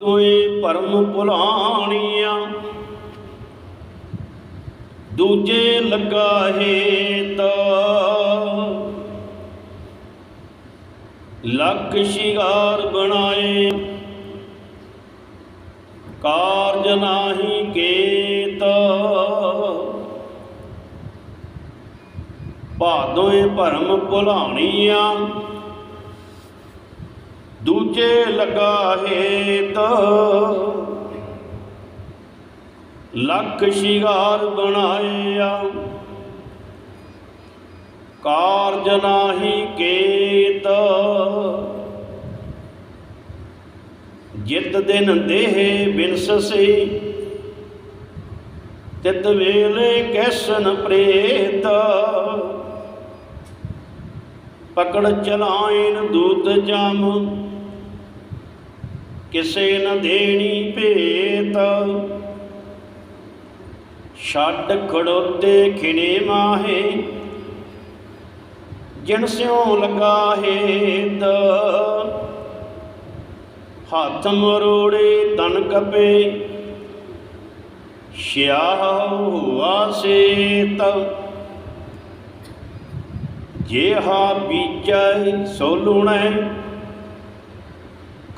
ਤੋਏ ਭਰਮ ਭੁਲਾਣੀਆਂ। ਦੂਜੇ ਲੱਗਾ ਹੇਤ। ਲੱਖ ਸ਼ਿਗਾਰ ਬਣਾਏ। ਕਾਰਜ ਨਾਹੀ ਕੇਤ। ਭਾਦੋਏ ਭਰਮ ਭੁਲਾਣੀਆਂ। ਦੂਜੇ ਲਗਾ ਹੇਤ। ਲੱਖ ਸ਼ਿਗਾਰ ਬਣਾਇਆ। ਕਾਰਜ ਨਾਹੀ ਕੇਤ। ਜਿਤ ਦਿਨ ਦੇਹ ਬਿਨਸਸੇ ਤਿਤ ਵੇਲੇ ਕੈਸਨ ਪ੍ਰੇਤ। ਪਕੜ ਚਲਾਇਨ ਦੂਤ ਜਮ। ਕਿਸੇ ਨ ਦੇਣੀ ਭੇਤ। ਛੱਡ ਖੜੋਤੇ ਖਿਨੇ ਮਾਹੇ, ਜਿਨ ਸਿਉ ਲਗਾਹੇਤ ਹੱਥ ਮਰੋੜੇ ਤਨ ਕਪੇ, ਸ਼ਿਆਹ ਹੁਆ ਸੇਤ। ਜੇਹਾ ਬੀਜੈ ਸੋ ਲੁਣੈ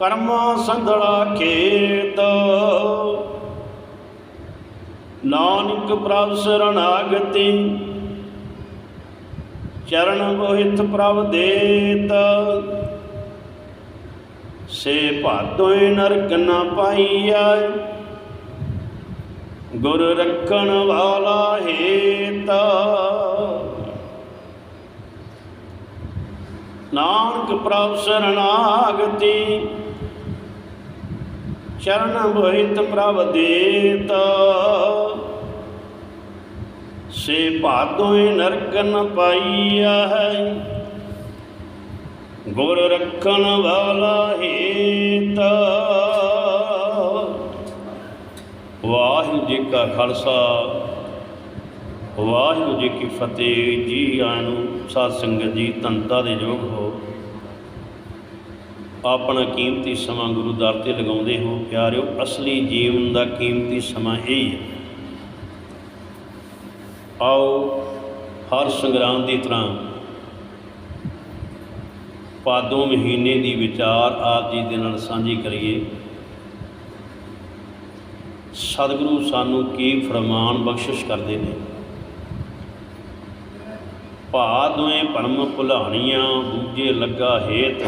ਕਰਮਾ ਸੰਧੜਾ ਖੇਤ। ਨਾਨਕ ਪ੍ਰਭ ਸਰਣਾਗਤੀ ਚਰਨ ਬੋਹਿਤ ਪ੍ਰਭ ਦੇਤ। ਸੇ ਭਾਦੋਇ ਨਰਕ ਨ ਪਾਈਐ, ਗੁਰ ਰੱਖਣ ਵਾਲਾ ਹੇਤ। ਨਾਨਕ ਪ੍ਰਭ ਸਰਣਾਗਤੀ ਚਰਨ ਬੋਹਿਤ ਪ੍ਰਭ ਦੇਤ ਸੇ ਭਾਦੋਇ ਨਰਕ ਨ ਪਾਈਆ ਹੈ ਗੁਰ ਰੱਖਣ ਵਾਲਾ ਹੇਤ। ਵਾਹਿਗੁਰੂ ਜੀ ਕਾ ਖਾਲਸਾ, ਵਾਹਿਗੁਰੂ ਜੀ ਕੀ ਫਤਿਹ। ਜੀ ਆਇਆਂ ਨੂੰ ਸਾਧ ਸੰਗਤ ਜੀ, ਤਨਤਾ ਦੇ ਯੋਗ ਹੋ। ਆਪਣਾ ਕੀਮਤੀ ਸਮਾਂ ਗੁਰੂ ਦਰ ਤੇ ਲਗਾਉਂਦੇ ਹੋ, ਪਿਆਰਿਓ, ਅਸਲੀ ਜੀਵਨ ਦਾ ਕੀਮਤੀ ਸਮਾਂ ਇਹ ਹੈ। ਆਓ ਹਰ ਸੰਗਰਾਮ ਦੀ ਤਰ੍ਹਾਂ ਪਾਦੋਂ ਮਹੀਨੇ ਦੀ ਵਿਚਾਰ ਆਪ ਜੀ ਦੇ ਨਾਲ ਸਾਂਝੀ ਕਰੀਏ। ਸਤਿਗੁਰੂ ਸਾਨੂੰ ਕੀ ਫਰਮਾਨ ਬਖਸ਼ਿਸ਼ ਕਰਦੇ ਨੇ? ਭਾ ਦੋਏ ਭਰਮ ਭੁਲਾਣੀਆਂ ਦੂਜੇ ਲੱਗਾ ਹੇਤ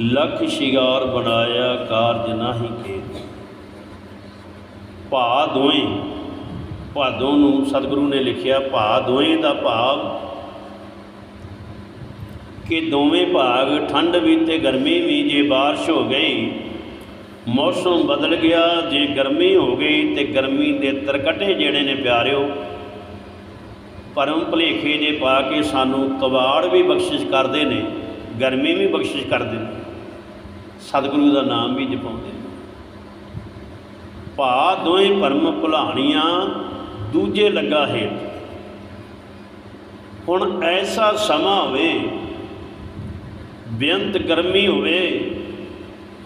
ਲਖ ਸ਼ਿਗਾਰ ਬਣਾਇਆ ਕਾਰਜ ਨਾਹੀ ਕੇਤ ਭਾ ਦੋਏ ਭਾਦੋਂ ਨੂੰ ਸਤਿਗੁਰੂ ਨੇ ਲਿਖਿਆ ਭਾ ਦੋਏ ਦਾ ਭਾਵ ਕਿ ਦੋਵੇਂ ਭਾਗ ਠੰਡ ਵੀ ਤੇ ਗਰਮੀ ਵੀ ਜੇ ਬਾਰਿਸ਼ ਹੋ ਗਈ, ਮੌਸਮ ਬਦਲ ਗਿਆ, ਜੇ ਗਰਮੀ ਹੋ ਗਈ ਤੇ ਗਰਮੀ ਦੇ ਤਰਕਟੇ ਜਿਹੜੇ ਨੇ ਪਿਆਰਿਓ, ਪਰਮ ਭਲੇਖੇ ਜੇ ਪਾ ਕੇ ਸਾਨੂੰ ਤਵਾੜ ਵੀ ਬਖਸ਼ਿਸ਼ ਕਰਦੇ ਨੇ, ਗਰਮੀ ਵੀ ਬਖਸ਼ਿਸ਼ ਕਰਦੇ ਨੇ। ਸਤਿਗੁਰੂ ਦਾ ਨਾਮ ਵੀ ਜਪਾਉਂਦੇ ਭਾ ਦੋਵੇਂ ਭਰਮ ਭੁਲਾਣੀਆਂ, ਦੂਜੇ ਲੱਗਾ ਹੇਤ। ਹੁਣ ਐਸਾ ਸਮਾਂ ਹੋਵੇ, ਬੇਅੰਤ ਗਰਮੀ ਹੋਵੇ,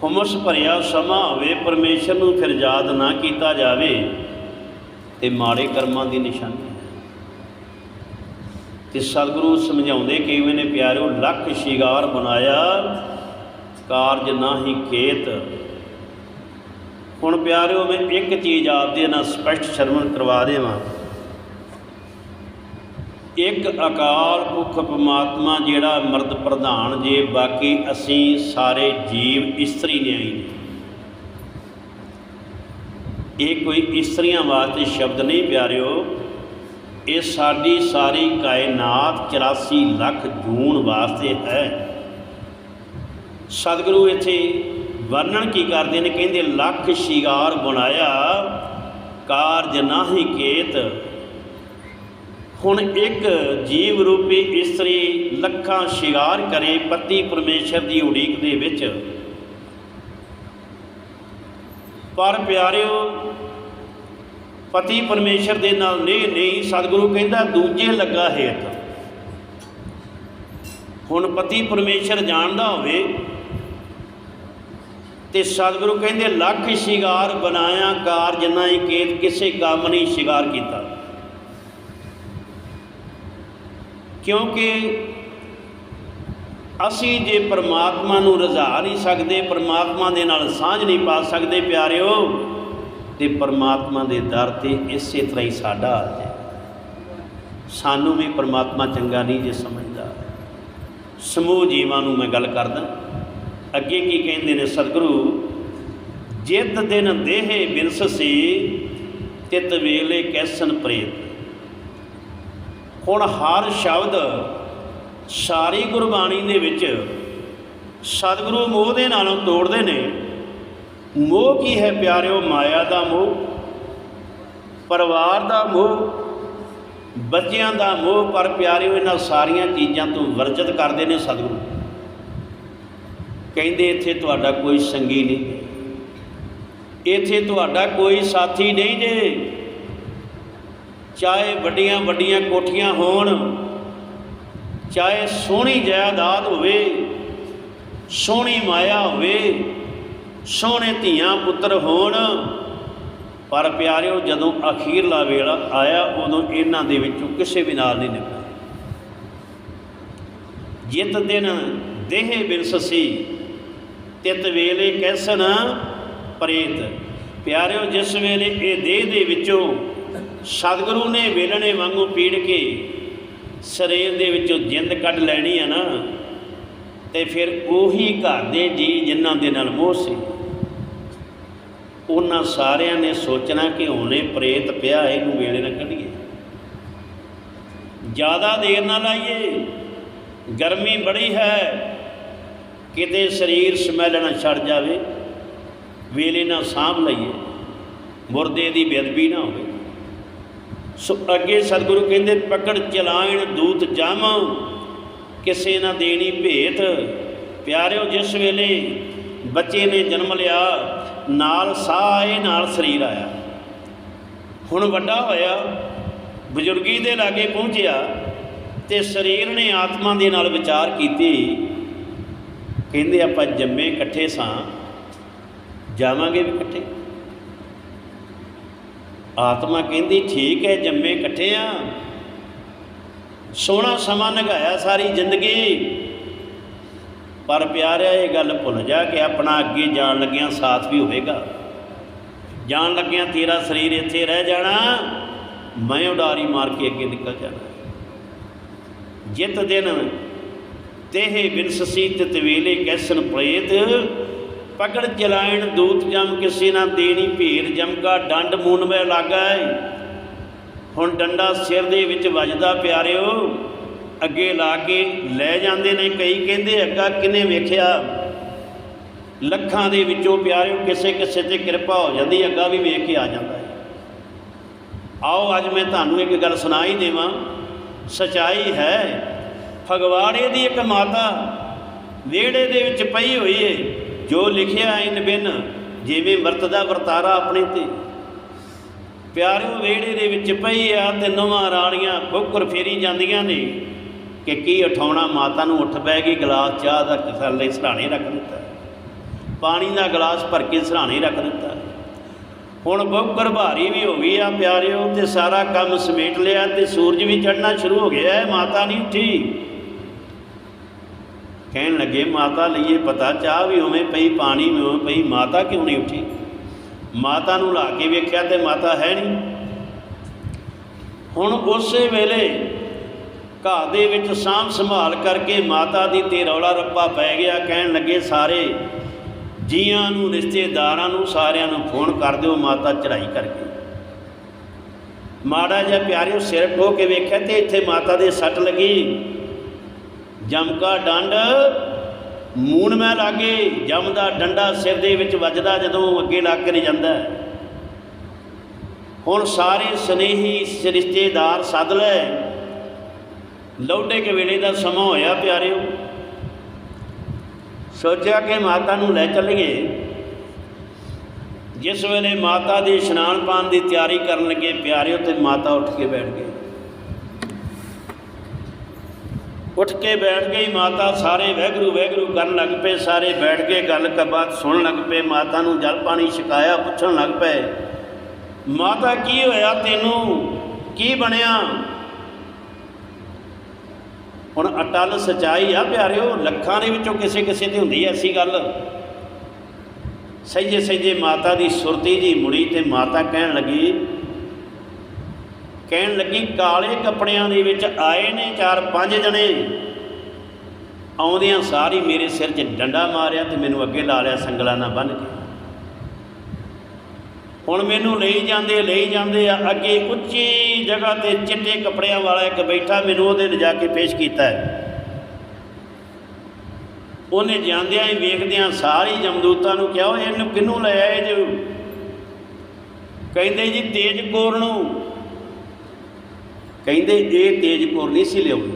ਹੁਮਸ ਭਰਿਆ ਸਮਾਂ ਹੋਵੇ, ਪਰਮੇਸ਼ਰ ਨੂੰ ਫਿਰ ਯਾਦ ਨਾ ਕੀਤਾ ਜਾਵੇ, ਤੇ ਮਾੜੇ ਕਰਮਾਂ ਦੀ ਨਿਸ਼ਾਨੀ ਹੈ। ਤੇ ਸਤਿਗੁਰੂ ਸਮਝਾਉਂਦੇ ਕਿਵੇਂ ਨੇ ਪਿਆਰਿਓ, ਲੱਖ ਸ਼ਿਗਾਰ ਬਣਾਇਆ ਕਾਰਜ ਨਾਹੀ ਖੇਤ। ਹੁਣ ਪਿਆਰਿਓ, ਮੈਂ ਇੱਕ ਚੀਜ਼ ਆਪਦੇ ਨਾਲ ਸਪਸ਼ਟ ਸ਼ਰਮਣ ਕਰਵਾ ਦੇਵਾਂ। ਇੱਕ ਅਕਾਲ ਪੁਰਖ ਪਰਮਾਤਮਾ ਜਿਹੜਾ ਮਰਦ ਪ੍ਰਧਾਨ, ਜੇ ਬਾਕੀ ਅਸੀਂ ਸਾਰੇ ਜੀਵ ਇਸਤਰੀ ਨਿਆਈ ਨੇ। ਇਹ ਕੋਈ ਇਸਤਰੀਆਂ ਵਾਸਤੇ ਸ਼ਬਦ ਨਹੀਂ ਪਿਆਰਿਓ। ਇਹ ਸਾਡੀ ਸਾਰੀ ਕਾਇਨਾਤ 84 ਲੱਖ ਜੂਨ ਵਾਸਤੇ ਹੈ। ਸਤਿਗੁਰੂ ਇੱਥੇ ਵਰਣਨ ਕੀ ਕਰਦੇ ਨੇ? ਕਹਿੰਦੇ, ਲੱਖ ਸ਼ਿਗਾਰ ਬਣਾਇਆ, ਕਾਰਜ ਨਾਹੀ ਕੇਤ। ਹੁਣ ਇੱਕ ਜੀਵ ਰੂਪੀ ਇਸਤਰੀ ਲੱਖਾਂ ਸ਼ਿਗਾਰ ਕਰੇ ਪਤੀ ਪਰਮੇਸ਼ਰ ਦੀ ਉਡੀਕ ਦੇ ਵਿੱਚ। ਪਰ ਪਿਆਰਿਓ, ਪਤੀ ਪਰਮੇਸ਼ਰ ਦੇ ਨਾਲ ਨਹੀਂ ਨਹੀਂ, ਸਤਿਗੁਰੂ ਕਹਿੰਦਾ, ਦੂਜੇ ਲੱਗਾ ਹੇਤ। ਹੁਣ ਪਤੀ ਪਰਮੇਸ਼ਰ ਜਾਣਦਾ ਹੋਵੇ ਤੇ ਸਤਿਗੁਰੂ ਕਹਿੰਦੇ, ਲੱਖ ਸ਼ਿਗਾਰ ਬਣਾਇਆ ਕਾਰ ਜਿੰਨਾ ਹੀ ਕੇਤ ਕਿਸੇ ਕੰਮ ਨਹੀਂ ਸ਼ਿਗਾਰ ਕੀਤਾ। ਕਿਉਂਕਿ ਅਸੀਂ ਜੇ ਪਰਮਾਤਮਾ ਨੂੰ ਰਜ਼ਾ ਨਹੀਂ ਸਕਦੇ, ਪਰਮਾਤਮਾ ਦੇ ਨਾਲ ਸਾਂਝ ਨਹੀਂ ਪਾ ਸਕਦੇ ਪਿਆਰਿਓ, ਤੇ ਪਰਮਾਤਮਾ ਦੇ ਦਰ ਤੇ ਇਸੇ ਤਰ੍ਹਾਂ ਹੀ ਸਾਡਾ ਹਾਲ ਹੈ। ਸਾਨੂੰ ਵੀ ਪਰਮਾਤਮਾ ਚੰਗਾ ਨਹੀਂ ਜੇ ਸਮਝਦਾ। ਸਮੂਹ ਜੀਵਾਂ ਨੂੰ ਮੈਂ ਗੱਲ ਕਰਦਾ। ਅੱਗੇ ਕੀ ਕਹਿੰਦੇ ਨੇ, ਸਤਿਗੁਰੂ, ਜਿੱਤ ਦਿਨ ਦੇਹੇ ਬਿਰਸ ਸੀ ਤਿਤ ਵੇਲੇ ਕੈਸਨ ਪ੍ਰੇਤ। ਹੁਣ ਹਰ ਸ਼ਬਦ ਸਾਰੀ ਗੁਰਬਾਣੀ ਦੇ ਵਿੱਚ ਸਤਿਗੁਰੂ ਮੋਹ ਦੇ ਨਾਲੋਂ ਤੋੜਦੇ ਨੇ। ਮੋਹ ਕੀ ਹੈ ਪਿਆਰਿਓ? ਮਾਇਆ ਦਾ ਮੋਹ, ਪਰਿਵਾਰ ਦਾ ਮੋਹ, ਬੱਚਿਆਂ ਦਾ ਮੋਹ, ਪਰ ਪਿਆਰਿਓ, ਇਹਨਾਂ ਸਾਰੀਆਂ ਚੀਜ਼ਾਂ ਤੋਂ ਵਰਜਿਤ ਕਰਦੇ ਨੇ ਸਤਿਗੁਰੂ। ਕਹਿੰਦੇ ਇੱਥੇ ਤੁਹਾਡਾ ਕੋਈ ਸੰਗੀ ਨਹੀਂ। ਇੱਥੇ ਤੁਹਾਡਾ ਕੋਈ ਸਾਥੀ ਨਹੀਂ ਜੇ। ਚਾਹੇ ਵੱਡੀਆਂ ਵੱਡੀਆਂ ਕੋਠੀਆਂ ਹੋਣ, ਚਾਹੇ ਸੋਹਣੀ ਜਾਇਦਾਦ ਹੋਵੇ, ਸੋਹਣੀ ਮਾਇਆ ਹੋਵੇ, ਸੋਹਣੇ ਧੀਆਂ ਪੁੱਤਰ ਹੋਣ, ਪਰ ਪਿਆਰਿਓ, ਜਦੋਂ ਅਖੀਰਲਾ ਵੇਲਾ ਆਇਆ, ਉਦੋਂ ਇਹਨਾਂ ਦੇ ਵਿੱਚੋਂ ਕਿਸੇ ਵੀ ਨਾਲ ਨਹੀਂ ਨਿਭਿਆ ਜਿੱਤ ਦਿਨ ਦੇਹ ਬਿਰਸਸੀ ਤਿਤ ਵੇਲੇ ਕੈਸਨ ਪ੍ਰੇਤ। ਪਿਆਰਿਓ, ਜਿਸ ਵੇਲੇ ਇਹ ਦੇਹ ਦੇ ਵਿੱਚੋਂ ਸਤਿਗੁਰੂ ਨੇ ਵੇਲਣੇ ਵਾਂਗੂ ਪੀੜ ਕੇ ਸਰੀਰ ਦੇ ਵਿੱਚੋਂ ਜਿੰਦ ਕੱਢ ਲੈਣੀ ਆ ਨਾ, ਤੇ ਫਿਰ ਉਹੀ ਘਰ ਦੇ ਜੀ ਜਿਨ੍ਹਾਂ ਦੇ ਨਾਲ ਮੋਹ ਸੀ। ਉਹਨਾਂ ਸਾਰਿਆਂ ਨੇ ਸੋਚਣਾ ਕਿ ਹੁਣੇ ਪ੍ਰੇਤ ਪਿਆ, ਇਹਨੂੰ ਵੇਲੇ ਨਾ ਕੱਢੀਏ। ਜ਼ਿਆਦਾ ਦੇਰ ਨਾ ਲਾਈਏ। ਗਰਮੀ ਬੜੀ ਹੈ ਕਿਤੇ ਸਰੀਰ ਸਮੈਲ ਨਾ ਛੱਡ ਜਾਵੇ, ਵੇਲੇ ਨਾ ਸਾਂਭ ਲਈਏ, ਮੁਰਦੇ ਦੀ ਬੇਦਬੀ ਨਾ ਹੋਵੇ। ਸੋ ਅੱਗੇ ਸਤਿਗੁਰੂ ਕਹਿੰਦੇ, ਪਕੜ ਚਲਾਇਣ ਦੂਤ ਜਮ ਕਿਸੇ ਨਾ ਦੇਣੀ ਭੇਤ। ਪਿਆਰਿਓ, ਜਿਸ ਵੇਲੇ ਬੱਚੇ ਨੇ ਜਨਮ ਲਿਆ, ਨਾਲ ਸਾਹ ਆਏ ਨਾਲ ਸਰੀਰ ਆਇਆ। ਹੁਣ ਵੱਡਾ ਹੋਇਆ, ਬਜ਼ੁਰਗੀ ਦੇ ਲਾਗੇ ਪਹੁੰਚਿਆ ਤੇ ਸਰੀਰ ਨੇ ਆਤਮਾ ਦੇ ਨਾਲ ਵਿਚਾਰ ਕੀਤੀ। ਕਹਿੰਦੇ ਆਪਾਂ ਜੰਮੇ ਇਕੱਠੇ ਸਾਂ, ਜਾਵਾਂਗੇ ਵੀ ਇਕੱਠੇ? ਆਤਮਾ ਕਹਿੰਦੀ, ਠੀਕ ਹੈ, ਜੰਮੇ ਇਕੱਠੇ ਆ। ਸੋਹਣਾ ਸਮਾਂ ਲੰਘਾਇਆ ਸਾਰੀ ਜ਼ਿੰਦਗੀ। ਪਰ ਪਿਆਰਿਆ, ਇਹ ਗੱਲ ਭੁੱਲ ਜਾ ਕਿ ਆਪਣਾ ਅੱਗੇ ਜਾਣ ਲੱਗਿਆਂ ਸਾਥ ਵੀ ਹੋਵੇਗਾ। ਜਾਣ ਲੱਗਿਆਂ ਤੇਰਾ ਸਰੀਰ ਇੱਥੇ ਰਹਿ ਜਾਣਾ। ਮੈਂ ਉਡਾਰੀ ਮਾਰ ਕੇ ਅੱਗੇ ਨਿਕਲ ਜਾਣਾ। ਜਿੱਤ ਦਿਨ ਤੇਹੇ ਬਿਨਸਸੀ ਤਿਤ ਵੇਲੇ ਕੈਸਨ ਪ੍ਰੇਤ ਪਕੜ ਚਲਾਇਣ ਦੂਤ ਜਮ ਕਿਸੇ ਨਾ ਦੇਣੀ ਭੀਰ ਜਮਕਾ ਡੰਡ ਮੂਨਵੇਂ ਲਾਗਾ ਹੁਣ ਡੰਡਾ ਸਿਰ ਦੇ ਵਿੱਚ ਵੱਜਦਾ ਪਿਆਰਿਓ, ਅੱਗੇ ਲਾ ਕੇ ਲੈ ਜਾਂਦੇ ਨੇ ਕਈ ਕਹਿੰਦੇ, ਅੱਗਾ ਕਿਨੇ ਵੇਖਿਆ? ਲੱਖਾਂ ਦੇ ਵਿੱਚੋਂ ਪਿਆਰਿਓ, ਕਿਸੇ ਕਿਸੇ ਤੇ ਕਿਰਪਾ ਹੋ ਜਾਂਦੀ, ਅੱਗਾ ਵੀ ਵੇਖ ਕੇ ਆ ਜਾਂਦਾ ਹੈ। ਆਓ, ਅੱਜ ਮੈਂ ਤੁਹਾਨੂੰ ਇੱਕ ਗੱਲ ਸੁਣਾ ਹੀ ਦੇਵਾਂ। ਸਚਾਈ ਹੈ ਫਗਵਾੜੇ ਦੀ ਇੱਕ ਮਾਤਾ ਵਿਹੜੇ ਦੇ ਵਿੱਚ ਪਈ ਹੋਈ ਏ, ਜੋ ਲਿਖਿਆ ਇਨ ਬਿਨ, ਜਿਵੇਂ ਵਰਤਦਾ ਵਰਤਾਰਾ ਆਪਣੇ ਤੇ। ਪਿਆਰਿਓ, ਵਿਹੜੇ ਦੇ ਵਿੱਚ ਪਈ ਆ, ਤੇ ਨਵਾਂ ਰਾਣੀਆਂ ਬੁੱਕਰ ਫੇਰੀ ਜਾਂਦੀਆਂ ਨੇ ਕਿ ਕੀ ਉਠਾਉਣਾ, ਮਾਤਾ ਨੂੰ ਉੱਠ ਬਹਿ ਗਈ, ਗਲਾਸ ਚਾਹ ਦਾ ਥੱਲੇ ਸਰਾਣੇ ਰੱਖ ਦਿੱਤਾ। ਪਾਣੀ ਦਾ ਗਲਾਸ ਭਰ ਕੇ ਸਰਾਣੇ ਰੱਖ ਦਿੱਤਾ। ਹੁਣ ਬੁੱਕਰ ਭਾਰੀ ਵੀ ਹੋ ਗਈ ਆ, ਪਿਆਰਿਓ, ਤੇ ਸਾਰਾ ਕੰਮ ਸਮੇਟ ਲਿਆ, ਤੇ ਸੂਰਜ ਵੀ ਚੜ੍ਹਨਾ ਸ਼ੁਰੂ ਹੋ ਗਿਆ ਹੈ ਮਾਤਾ ਨਹੀਂ ਉੱਠੀ। ਕਹਿਣ ਲੱਗੇ, ਮਾਤਾ ਲਈਏ ਪਤਾ, ਚਾਹ ਵੀ ਉਵੇਂ ਪਈ, ਪਾਣੀ ਵੀ ਉਵੇਂ ਪਈ, ਮਾਤਾ ਕਿਉਂ ਨਹੀਂ ਉੱਠੀ? ਮਾਤਾ ਨੂੰ ਲਾ ਕੇ ਵੇਖਿਆ ਤੇ ਮਾਤਾ ਹੈ ਨਹੀਂ। ਹੁਣ ਉਸੇ ਵੇਲੇ ਘਰ ਦੇ ਵਿੱਚ ਸਾਂਭ ਸੰਭਾਲ ਕਰਕੇ ਮਾਤਾ ਦੀ ਤੇ ਰੌਲਾ ਰੱਪਾ ਪੈ ਗਿਆ। ਕਹਿਣ ਲੱਗੇ, ਸਾਰੇ ਜੀਆਂ ਨੂੰ, ਰਿਸ਼ਤੇਦਾਰਾਂ ਨੂੰ, ਸਾਰਿਆਂ ਨੂੰ ਫੋਨ ਕਰ ਦਿਓ, ਮਾਤਾ ਚੜਾਈ ਕਰਕੇ। ਮਾੜਾ ਜਿਹਾ ਪਿਆਰਿਓ ਸਿਰ ਠੋ ਕੇ ਵੇਖਿਆ ਤੇ ਇੱਥੇ ਮਾਤਾ ਦੇ ਸੱਟ ਲੱਗੀ। ਜਮਕਾ ਡੰਡ। ਮੂਣ ਮੈਂ ਲਾਗੇ ਜਮ ਦਾ ਡੰਡਾ ਸਿਰ ਦੇ ਵਿੱਚ ਵੱਜਦਾ ਜਦੋਂ ਅੱਗੇ ਲੱਗ ਕੇ ਜਾਂਦਾ ਹੁਣ ਸਾਰੇ ਸਨੇਹੀ ਰਿਸ਼ਤੇਦਾਰ ਸੱਦ ਲੈ। ਲੌਡੇ ਕੇ ਵੇਲੇ ਦਾ ਸਮਾਂ ਹੋਇਆ ਪਿਆਰਿਓ। ਸੋਚਿਆ ਕਿ ਮਾਤਾ ਨੂੰ ਲੈ ਚੱਲੀਏ। ਜਿਸ ਵੇਲੇ ਮਾਤਾ ਦੇ ਇਸ਼ਨਾਨ ਪਾਣ ਦੀ ਤਿਆਰੀ ਕਰਨ ਲੱਗੇ ਪਿਆਰਿਓ ਤੇ ਮਾਤਾ ਉੱਠ ਕੇ ਬੈਠ ਗਏ। ਉੱਠ ਕੇ ਬੈਠ ਗਈ ਮਾਤਾ, ਸਾਰੇ ਵਹਿਗਰੂ ਵਹਿਗਰੂ ਕਰਨ ਲੱਗ ਪਏ, ਸਾਰੇ ਬੈਠ ਕੇ ਗੱਲ ਬਾਤ ਸੁਣਨ ਲੱਗ ਪਏ, ਮਾਤਾ ਨੂੰ ਜਲ ਪਾਣੀ ਛਕਾਇਆ, ਪੁੱਛਣ ਲੱਗ ਪਏ। ਮਾਤਾ, ਕੀ ਹੋਇਆ ਤੈਨੂੰ? ਕੀ ਬਣਿਆ? ਹੁਣ ਅਟਲ ਸਚਾਈ ਆ ਪਿਆਰਿਓ, ਲੱਖਾਂ ਦੇ ਵਿੱਚੋਂ ਕਿਸੇ ਕਿਸੇ ਤੇ ਹੁੰਦੀ ਐ ਐਸੀ ਗੱਲ। ਸਹਿਜੇ ਸਹਿਜੇ ਮਾਤਾ ਦੀ ਸੁਰਤੀ ਜੀ ਮੁੜੀ ਤੇ ਮਾਤਾ ਕਹਿਣ ਲੱਗੀ ਕਹਿਣ ਲੱਗੀ, ਕਾਲੇ ਕੱਪੜਿਆਂ ਦੇ ਵਿੱਚ ਆਏ ਨੇ ਚਾਰ ਪੰਜ ਜਣੇ। ਆਉਂਦਿਆਂ ਸਾਰੀ ਮੇਰੇ ਸਿਰ 'ਚ ਡੰਡਾ ਮਾਰਿਆ ਤੇ ਮੈਨੂੰ ਅੱਗੇ ਲਾ ਲਿਆ ਸੰਗਲਾਂ ਨਾਲ ਬੰਨ੍ਹ ਕੇ। ਹੁਣ ਮੈਨੂੰ ਲਈ ਜਾਂਦੇ ਲਈ ਜਾਂਦੇ ਆ, ਅੱਗੇ ਉੱਚੀ ਜਗ੍ਹਾ ਤੇ ਚਿੱਟੇ ਕੱਪੜਿਆਂ ਵਾਲਾ ਇੱਕ ਬੈਠਾ ਮੈਨੂੰ ਉਹਦੇ ਲਿਜਾ ਕੇ ਪੇਸ਼ ਕੀਤਾ ਹੈ। ਉਹਨੇ ਜਾਂਦਿਆਂ ਹੀ ਵੇਖਦਿਆਂ ਸਾਰੀ ਜਮਦੂਤਾਂ ਨੂੰ ਕਿਹਾ ਉਹ ਇਹਨੂੰ ਕਿਹਨੂੰ ਲੈ ਆਏ ਜੋ? ਕਹਿੰਦੇ ਜੀ, ਤੇਜ ਕੋਰ ਨੂੰ ਕਹਿੰਦੇ ਇਹ ਤੇਜ ਕੋਰ ਨਹੀਂ ਸੀ ਲਿਆਉਣੀ।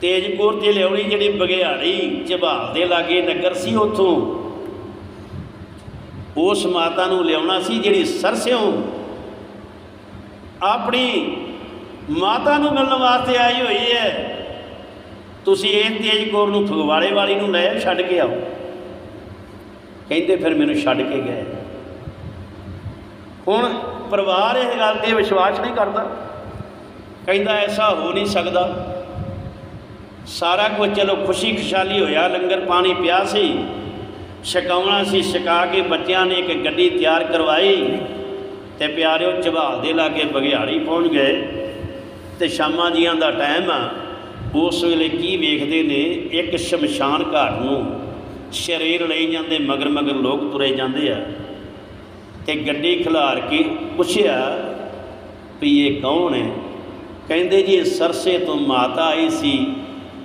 ਤੇਜ ਕੋਰ ਤੇ ਲਿਆਉਣੀ ਜਿਹੜੀ ਬਗਿਆੜੀ ਝਬਾਲ ਦੇ ਲਾਗੇ ਨਗਰ ਸੀ ਉੱਥੋਂ। ਉਸ ਮਾਤਾ ਨੂੰ ਲਿਆਉਣਾ ਸੀ ਜਿਹੜੀ ਸਰਸਿਓਂ। ਆਪਣੀ ਮਾਤਾ ਨੂੰ ਮਿਲਣ ਵਾਸਤੇ ਆਈ ਹੋਈ ਹੈ। ਤੁਸੀਂ ਇਹ ਤੇਜ ਕੋਰ ਨੂੰ ਫਗਵਾੜੇ ਵਾਲੀ ਨੂੰ ਲੈ ਛੱਡ ਕੇ ਆਓ। ਕਹਿੰਦੇ ਫਿਰ ਮੈਨੂੰ ਛੱਡ ਕੇ ਗਏ। ਹੁਣ ਪਰਿਵਾਰ ਇਹ ਗੱਲ ਤੇ ਵਿਸ਼ਵਾਸ ਨਹੀਂ ਕਰਦਾ। ਕਹਿੰਦਾ, ਐਸਾ ਹੋ ਨਹੀਂ ਸਕਦਾ। ਸਾਰਾ ਕੁਝ ਚਲੋ ਖੁਸ਼ੀ ਖੁਸ਼ਹਾਲੀ ਹੋਇਆ, ਲੰਗਰ ਪਾਣੀ ਪਿਆ ਸੀ। ਛਕਾਉਣਾ ਸੀ, ਛਕਾ ਕੇ ਬੱਚਿਆਂ ਨੇ ਇੱਕ ਗੱਡੀ ਤਿਆਰ ਕਰਵਾਈ ਤੇ ਪਿਆਰਿਓ ਝਬਾਲ ਦੇ ਲਾਗੇ ਬਗਿਆੜੀ ਪਹੁੰਚ ਗਏ ਤੇ ਸ਼ਾਮਾਂ ਜੀਆਂ ਦਾ ਟਾਈਮ ਆ। ਉਸ ਵੇਲੇ ਕੀ ਵੇਖਦੇ ਨੇ? ਇੱਕ ਸ਼ਮਸ਼ਾਨ ਘਾਟ ਨੂੰ ਸ਼ਰੀਰ ਲਈ ਜਾਂਦੇ ਮਗਰ ਮਗਰ ਲੋਕ ਤੁਰੇ ਜਾਂਦੇ ਆ। ਤੇ ਗੱਡੀ ਖਿਲਾਰ ਕੇ ਪੁੱਛਿਆ ਵੀ ਇਹ ਕੌਣ ਹੈ? ਕਹਿੰਦੇ ਜੀ ਸਰਸੇ ਤੋਂ ਮਾਤਾ ਆਈ ਸੀ।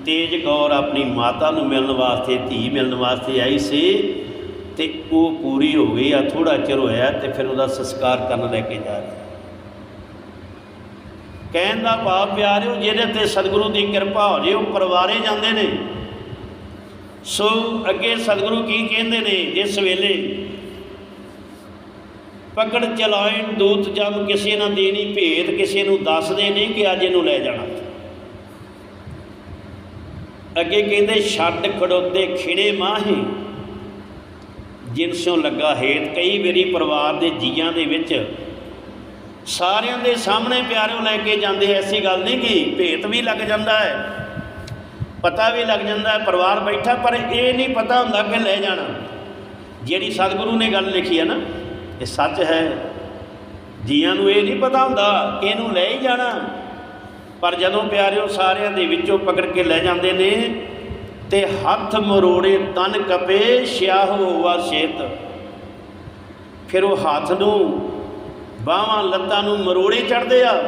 ਤੇਜ ਕੌਰ ਆਪਣੀ ਮਾਤਾ ਨੂੰ ਮਿਲਣ ਵਾਸਤੇ, ਧੀ ਮਿਲਣ ਵਾਸਤੇ ਆਈ ਸੀ ਤੇ ਉਹ ਪੂਰੀ ਹੋ ਗਈ, ਆ ਥੋੜਾ ਚਿਰ ਹੋਇਆ ਤੇ ਫਿਰ ਉਹਦਾ ਸੰਸਕਾਰ ਕਰਨ ਲੈ ਕੇ ਜਾ ਰਹੇ। ਕਹਿਣ ਦਾ ਭਾਵ, ਪਿਆਰਿਓ, ਜਿਹਦੇ ਤੇ ਸਤਿਗੁਰੂ ਦੀ ਕਿਰਪਾ ਹੋ ਜੇ, ਉਹ ਪਰਿਵਾਰੇ ਜਾਂਦੇ ਨੇ। ਸੋ ਅੱਗੇ ਸਤਿਗੁਰੂ ਕੀ ਕਹਿੰਦੇ ਨੇ? ਇਸ ਵੇਲੇ ਪਕੜ ਚਲਾਇਣ ਦੂਤ ਜਮ ਕਿਸੇ ਨਾ ਦੇਣੀ ਭੇਤ ਕਿਸੇ ਨੂੰ ਦੱਸਦੇ ਨਹੀਂ ਕਿ ਅੱਜ ਇਹਨੂੰ ਲੈ ਜਾਣਾ। ਅੱਗੇ ਕਹਿੰਦੇ ਛੱਡ ਖੜੋਤੇ ਖਿੜੇ ਮਾਹੀ। ਜਿਨਸੋਂ ਲੱਗਾ ਹੇਤ, ਕਈ ਵਾਰੀ ਪਰਿਵਾਰ ਦੇ ਜੀਆਂ ਦੇ ਵਿੱਚ ਸਾਰਿਆਂ ਦੇ ਸਾਹਮਣੇ ਪਿਆਰਿਓ ਲੈ ਕੇ ਜਾਂਦੇ, ਐਸੀ ਗੱਲ ਨਹੀਂ ਕਿ ਭੇਤ ਵੀ ਲੱਗ ਜਾਂਦਾ ਹੈ, ਪਤਾ ਵੀ ਲੱਗ ਜਾਂਦਾ ਹੈ, ਪਰਿਵਾਰ ਬੈਠਾ, ਪਰ ਇਹ ਨਹੀਂ ਪਤਾ ਹੁੰਦਾ ਕਿ ਲੈ ਜਾਣਾ। ਜਿਹੜੀ ਸਤਿਗੁਰੂ ਨੇ ਗੱਲ ਲਿਖੀ ਹੈ ਨਾ ਇਹ ਸੱਚ ਹੈ। ਜੀਆਂ ਨੂੰ ਇਹ ਨਹੀਂ ਪਤਾ ਹੁੰਦਾ ਇਹਨੂੰ ਲੈ ਹੀ ਜਾਣਾ। ਪਰ ਜਦੋਂ ਪਿਆਰਿਓ, ਸਾਰਿਆਂ ਦੇ ਵਿੱਚੋਂ ਪਕੜ ਕੇ ਲੈ ਜਾਂਦੇ ਨੇ ਤੇ ਹੱਥ ਮਰੋੜੇ ਤਨ ਕਪੇ ਸਿਆਹ ਹੋਵਾ ਸ਼ੇਤ। ਫਿਰ ਉਹ ਹੱਥ ਨੂੰ, ਬਾਹਾਂ ਲੱਤਾਂ ਨੂੰ ਮਰੋੜੇ ਚੜਦੇ ਆ।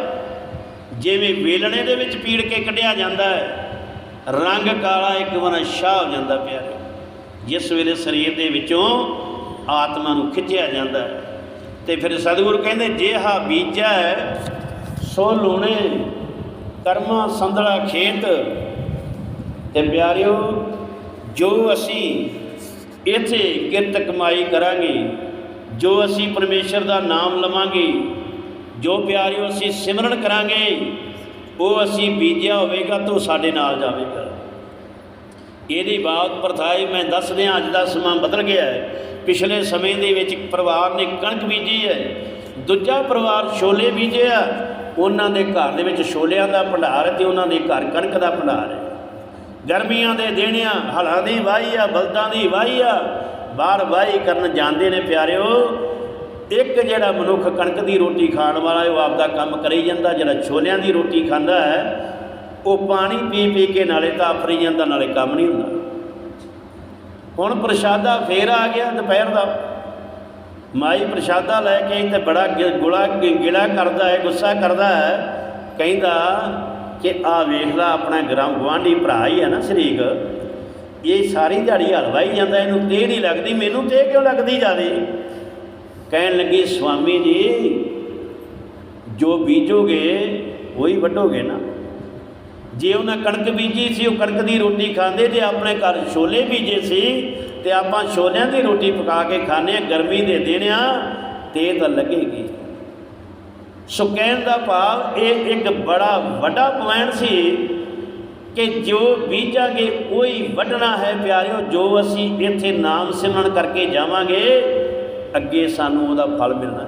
ਜਿਵੇਂ ਵੇਲਣੇ ਦੇ ਵਿੱਚ ਪੀੜ ਕੇ ਕੱਢਿਆ ਜਾਂਦਾ ਹੈ। ਰੰਗ ਕਾਲਾ ਇੱਕ ਵਾਰ ਸ਼ਾਹ ਹੋ ਜਾਂਦਾ ਪਿਆਰੇ ਜਿਸ ਵੇਲੇ ਸਰੀਰ ਦੇ ਵਿੱਚੋਂ ਆਤਮਾ ਨੂੰ ਖਿੱਚਿਆ ਜਾਂਦਾ ਹੈ। ਤੇ ਫਿਰ ਸਤਿਗੁਰੂ ਕਹਿੰਦੇ ਜੇ ਹਾ ਬੀਜਾ ਹੈ ਸੋ ਲੂਣੇ, ਕਰਮਾ ਸੰਧਲਾ ਖੇਤ। ਤੇ ਪਿਆਰਿਓ, ਜੋ ਅਸੀਂ ਇੱਥੇ ਕਿਰਤ ਕਮਾਈ ਕਰਾਂਗੇ, ਜੋ ਅਸੀਂ ਪਰਮੇਸ਼ਰ ਦਾ ਨਾਮ ਲਵਾਂਗੇ, ਜੋ ਪਿਆਰਿਓ ਅਸੀਂ ਸਿਮਰਨ ਕਰਾਂਗੇ, ਉਹ ਅਸੀਂ ਬੀਜਿਆ ਹੋਵੇਗਾ ਤਾਂ ਸਾਡੇ ਨਾਲ ਜਾਵੇਗਾ। ਇਹਦੀ ਬਾਤ ਪ੍ਰਥਾਈ ਮੈਂ ਦੱਸ ਦਿਆਂ, ਅੱਜ ਦਾ ਸਮਾਂ ਬਦਲ ਗਿਆ ਹੈ। ਪਿਛਲੇ ਸਮੇਂ ਦੇ ਵਿੱਚ ਇੱਕ ਪਰਿਵਾਰ ਨੇ ਕਣਕ ਬੀਜੀ ਹੈ। ਦੂਜਾ ਪਰਿਵਾਰ ਛੋਲੇ ਬੀਜੇ ਆ। ਉਹਨਾਂ ਦੇ ਘਰ ਦੇ ਵਿੱਚ ਛੋਲਿਆਂ ਦਾ ਭੰਡਾਰ ਹੈ ਤੇ ਉਹਨਾਂ ਦੇ ਘਰ ਕਣਕ ਦਾ ਭੰਡਾਰ ਹੈ। ਗਰਮੀਆਂ ਦੇ ਦਿਨਿਆਂ ਹਲਾਂ ਦੀ ਵਾਹੀ ਆ, ਬਲਦਾਂ ਦੀ ਵਾਹੀ ਆ। ਬਾਹਰ ਵਾਹੀ ਕਰਨ ਜਾਂਦੇ ਨੇ ਪਿਆਰਿਓ। ਇੱਕ ਜਿਹੜਾ ਮਨੁੱਖ ਕਣਕ ਦੀ ਰੋਟੀ ਖਾਣ ਵਾਲਾ ਉਹ ਆਪਦਾ ਕੰਮ ਕਰੀ ਜਾਂਦਾ। ਜਿਹੜਾ ਛੋਲਿਆਂ ਦੀ ਰੋਟੀ ਖਾਂਦਾ ਹੈ, ਉਹ ਪਾਣੀ ਪੀ ਪੀ ਕੇ ਨਾਲੇ ਤਾਂ ਆਫਰੀ ਜਾਂਦਾ, ਨਾਲੇ ਕੰਮ ਨਹੀਂ ਹੁੰਦਾ। ਹੁਣ ਪ੍ਰਸ਼ਾਦਾ ਫੇਰ ਆ ਗਿਆ ਦੁਪਹਿਰ ਦਾ। ਮਾਈ ਪ੍ਰਸ਼ਾਦਾ ਲੈ ਕੇ ਤੇ ਬੜਾ ਗਿ- ਗੁਲਾ ਗਿ- ਗਿਲਾ ਕਰਦਾ ਹੈ, ਗੁੱਸਾ ਕਰਦਾ ਹੈ। ਕਹਿੰਦਾ ਕਿ ਆ ਵੇਖ ਲਾ, ਆਪਣਾ ਗ੍ਰਾਮ ਗਵਾਂਢੀ ਭਰਾ ਹੀ ਹੈ ਨਾ ਸ਼ਰੀਕ। ਇਹ ਸਾਰੀ ਦਿਹਾੜੀ ਹਲਵਾ ਹੀ ਜਾਂਦਾ, ਇਹਨੂੰ ਤੇ ਨਹੀਂ ਲੱਗਦੀ, ਮੈਨੂੰ ਤੇ ਕਿਉਂ ਲੱਗਦੀ ਜਾਦੇ ਕਹਿਣ ਲੱਗੀ ਸੁਆਮੀ ਜੀ, ਜੋ ਬੀਜੋਗੇ, ਉਹੀ ਵੱਢੋਗੇ ਨਾ। ਜੇ ਉਹਨਾਂ ਕਣਕ ਬੀਜੀ ਸੀ, ਉਹ ਕਣਕ ਦੀ ਰੋਟੀ ਖਾਂਦੇ ਜੇ ਆਪਣੇ ਘਰ ਛੋਲੇ ਬੀਜੇ ਸੀ ਤੇ ਆਪਾਂ ਛੋਲਿਆਂ ਦੀ ਰੋਟੀ ਪਕਾ ਕੇ ਖਾਂਦੇ ਆ ਗਰਮੀ ਦੇ ਦਿਨ ਆ, ਤੇ ਤਾਂ ਲੱਗੇਗੀ। ਸੋ ਕਹਿਣ ਦਾ ਭਾਵ, ਇਹ ਇੱਕ ਬੜਾ ਵੱਡਾ ਪੁਆਇੰਟ ਸੀ ਕਿ ਜੋ ਬੀਜਾਂਗੇ, ਉਹੀ ਵੱਢਣਾ ਹੈ ਪਿਆਰਿਓ, ਜੋ ਅਸੀਂ ਇੱਥੇ ਨਾਮ ਸਿਮਰਨ ਕਰਕੇ ਜਾਵਾਂਗੇ, ਅੱਗੇ ਸਾਨੂੰ ਉਹਦਾ ਫਲ ਮਿਲਣਾ।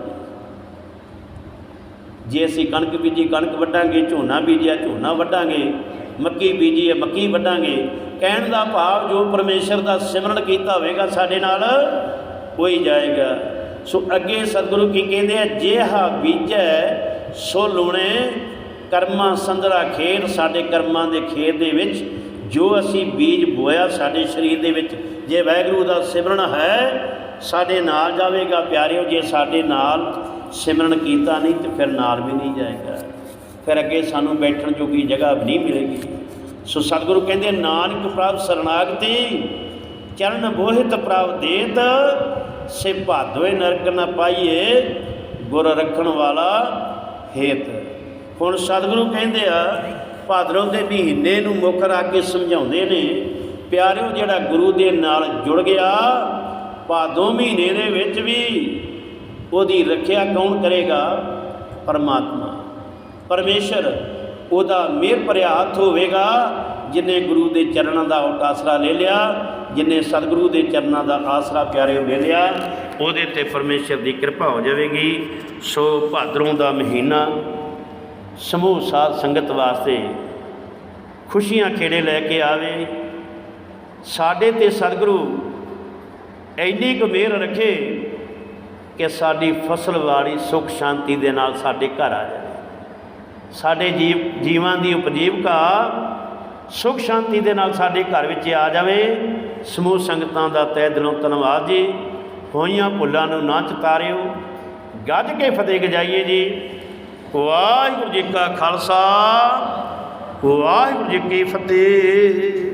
ਜੇ ਅਸੀਂ ਕਣਕ ਬੀਜੀ, ਕਣਕ ਵੱਢਾਂਗੇ, ਝੋਨਾ ਬੀਜਿਆ, ਝੋਨਾ ਵੱਢਾਂਗੇ, ਮੱਕੀ ਬੀਜੀ ਹੈ, ਮੱਕੀ ਵੱਢਾਂਗੇ, ਕਹਿਣ ਦਾ ਭਾਵ ਜੋ ਪਰਮੇਸ਼ਰ ਦਾ ਸਿਮਰਨ ਕੀਤਾ ਹੋਵੇਗਾ ਸਾਡੇ ਨਾਲ, ਹੋਈ ਜਾਏਗਾ। ਸੋ ਅੱਗੇ ਸਤਿਗੁਰੂ ਕੀ ਕਹਿੰਦੇ ਆ, ਜਿਹਾ ਬੀਜੈ, ਸੋ ਲੂਣੇ ਕਰਮਾਂ ਸੰਧਰਾ ਖੇਤ, ਸਾਡੇ ਕਰਮਾਂ ਦੇ ਖੇਤ ਦੇ ਵਿੱਚ, ਜੋ ਅਸੀਂ ਬੀਜ ਬੋਇਆ ਸਾਡੇ ਸਰੀਰ ਦੇ ਵਿੱਚ, ਜੇ ਵਾਹਿਗੁਰੂ ਦਾ ਸਿਮਰਨ ਹੈ, ਸਾਡੇ ਨਾਲ ਜਾਵੇਗਾ, ਪਿਆਰਿਓ, ਜੇ ਸਾਡੇ ਨਾਲ ਸਿਮਰਨ ਕੀਤਾ ਨਹੀਂ ਤੇ ਫਿਰ ਨਾਲ ਵੀ ਨਹੀਂ ਜਾਏਗਾ। ਫਿਰ ਅੱਗੇ ਸਾਨੂੰ ਬੈਠਣ ਜੋਗੀ ਜਗ੍ਹਾ ਵੀ ਨਹੀਂ ਮਿਲੇਗੀ। ਸੋ ਸਤਿਗੁਰੂ ਕਹਿੰਦੇ, ਨਾਨਕ ਪ੍ਰਭ ਸ਼ਰਨਾਗਤੀ ਚਰਨ ਬੋਹਿਤ ਪ੍ਰਭ ਦੇਤ, ਸੇ ਭਾਦੋਏ ਨਰਕ ਨਾ ਪਾਈਏ ਗੁਰ ਰੱਖਣ ਵਾਲਾ ਹੇਤ। ਹੁਣ ਸਤਿਗੁਰੂ ਕਹਿੰਦੇ ਆ, ਭਾਦਰੋਂ ਦੇ ਮਹੀਨੇ ਨੂੰ ਮੁੱਖ ਰੱਖ ਕੇ ਸਮਝਾਉਂਦੇ ਨੇ, ਪਿਆਰਿਓ ਜਿਹੜਾ ਗੁਰੂ ਦੇ ਨਾਲ ਜੁੜ ਗਿਆ, ਭਾਦੋਂ ਮਹੀਨੇ ਦੇ ਵਿੱਚ ਵੀ ਉਹਦੀ ਰੱਖਿਆ ਕੌਣ ਕਰੇਗਾ? ਪਰਮਾਤਮਾ। ਪਰਮੇਸ਼ਰ ਉਹਦਾ ਮਿਹਰ ਭਰਿਆ ਹੱਥ ਹੋਵੇਗਾ, ਜਿਨੇ ਗੁਰੂ ਦੇ ਚਰਨਾਂ ਦਾ ਆਸਰਾ ਲੈ ਲਿਆ, ਜਿਨੇ ਸਤਿਗੁਰੂ ਦੇ ਚਰਨਾਂ ਦਾ ਆਸਰਾ ਪਿਆਰੇ ਲੈ ਲਿਆ, ਉਹਦੇ ਤੇ ਪਰਮੇਸ਼ਰ ਦੀ ਕਿਰਪਾ ਹੋ ਜਾਵੇਗੀ। ਸੋ ਭਾਦਰੋਂ ਦਾ ਮਹੀਨਾ ਸਮੂਹ ਸਾਧ ਸੰਗਤ ਵਾਸਤੇ ਖੁਸ਼ੀਆਂ ਖੇੜੇ ਲੈ ਕੇ ਆਵੇ। ਸਾਡੇ ਤੇ ਸਤਿਗੁਰੂ ਇੰਨੀ ਕੁ ਮਿਹਰ ਰੱਖੇ ਕਿ ਸਾਡੀ ਫਸਲ ਵਾਲੀ ਸੁਖ ਸ਼ਾਂਤੀ ਦੇ ਨਾਲ ਸਾਡੇ ਘਰ ਆ ਜਾਵੇ। ਸਾਡੇ ਜੀਵ ਜੀਵਾਂ ਦੀ ਉਪਜੀਵਕਾ ਸੁਖ ਸ਼ਾਂਤੀ ਦੇ ਨਾਲ ਸਾਡੇ ਘਰ ਵਿੱਚ ਆ ਜਾਵੇ। ਸਮੂਹ ਸੰਗਤਾਂ ਦਾ ਤਹਿ ਦਿਲੋਂ ਧੰਨਵਾਦ ਜੀ। ਹੋਈਆਂ ਭੁੱਲਾਂ ਨੂੰ ਨਾ ਚਤਾਰਿਓ। ਗੱਜ ਕੇ ਫਤਿਹ ਗਜਾਈਏ ਜੀ। ਵਾਹਿਗੁਰੂ ਜੀ ਕਾ ਖਾਲਸਾ। ਵਾਹਿਗੁਰੂ ਜੀ ਕੀ ਫਤਿਹ।